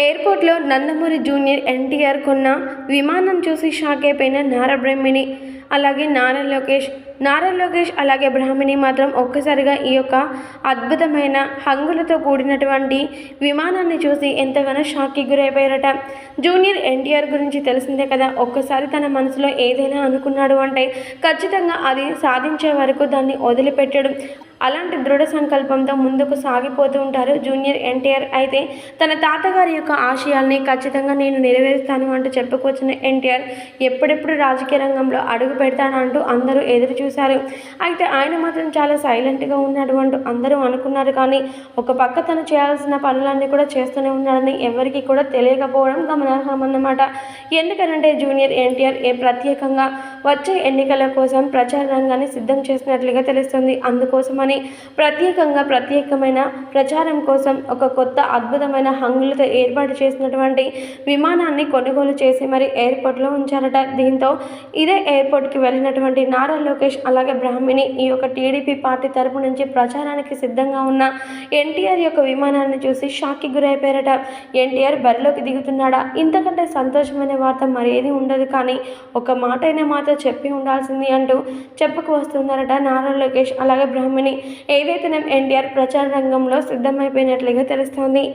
ఎయిర్పోర్ట్లో నందమూరి జూనియర్ ఎన్టీఆర్ కొన్న విమానం చూసి షాక్ అయిపోయిన నారా బ్రహ్మిణి అలాగే నారా లోకేష్. నారా లోకేష్ అలాగే బ్రాహ్మణి మాత్రం ఒక్కసారిగా ఈ యొక్క అద్భుతమైన హంగులతో కూడినటువంటి విమానాన్ని చూసి ఎంతగానో షాక్కి గురైపోయారట. జూనియర్ ఎన్టీఆర్ గురించి తెలిసిందే కదా ఒక్కసారి తన మనసులో ఏదైనా అనుకున్నాడు అంటే ఖచ్చితంగా అది సాధించే వరకు దాన్ని వదిలిపెట్టాడు. అలాంటి దృఢ సంకల్పంతో ముందుకు సాగిపోతూ ఉంటారు జూనియర్ ఎన్టీఆర్. అయితే తన తాతగారి యొక్క ఆశయాల్ని ఖచ్చితంగా నేను నెరవేరుస్తాను అంటూ చెప్పుకొచ్చిన ఎన్టీఆర్ ఎప్పుడెప్పుడు రాజకీయ రంగంలో అడుగు పెడతానంటూ అందరూ ఎదురు చూశారు. అయితే ఆయన మాత్రం చాలా సైలెంట్గా ఉన్నాడు అంటూ అందరూ అనుకున్నారు కానీ ఒక పక్క తను చేయాల్సిన పనులన్నీ కూడా చేస్తూనే ఉన్నాడని ఎవరికి కూడా తెలియకపోవడం గమనార్హం అన్నమాట ఎందుకనంటే జూనియర్ ఎన్టీఆర్ ఏ ప్రత్యేకంగా వచ్చే ఎన్నికల కోసం ప్రచార రంగాన్ని సిద్ధం చేసినట్లుగా తెలుస్తుంది. అందుకోసమని ప్రత్యేకంగా ప్రత్యేకమైన ప్రచారం కోసం ఒక కొత్త అద్భుతమైన హంగులతో ఏర్పాటు చేసినటువంటి విమానాన్ని కొనుగోలు చేసి మరి ఎయిర్పోర్ట్లో ఉంచారట. దీంతో ఇదే ఎయిర్పోర్ట్కి వెళ్ళినటువంటి నారా లోకేష్ అలాగే బ్రాహ్మిణి ఈ యొక్క టీడీపీ పార్టీ తరపు నుంచి ప్రచారానికి సిద్ధంగా ఉన్న ఎన్టీఆర్ యొక్క విమానాన్ని చూసి షాక్కి గురైపోయారట. ఎన్టీఆర్ బరిలోకి దిగుతున్నాడా? ఇంతకంటే సంతోషమైన వార్త మరేది ఉండదు కానీ ఒక మాట అయినా నాతో చెప్పి ఉండాల్సింది అంటూ చెప్పుకు వస్తున్నారట నారా లోకేష్. అలాగే బ్రాహ్మణి. ఏదైతే ఎన్టీఆర్ ప్రచార రంగంలో సిద్ధమైపోయినట్లుగా తెలుస్తోంది.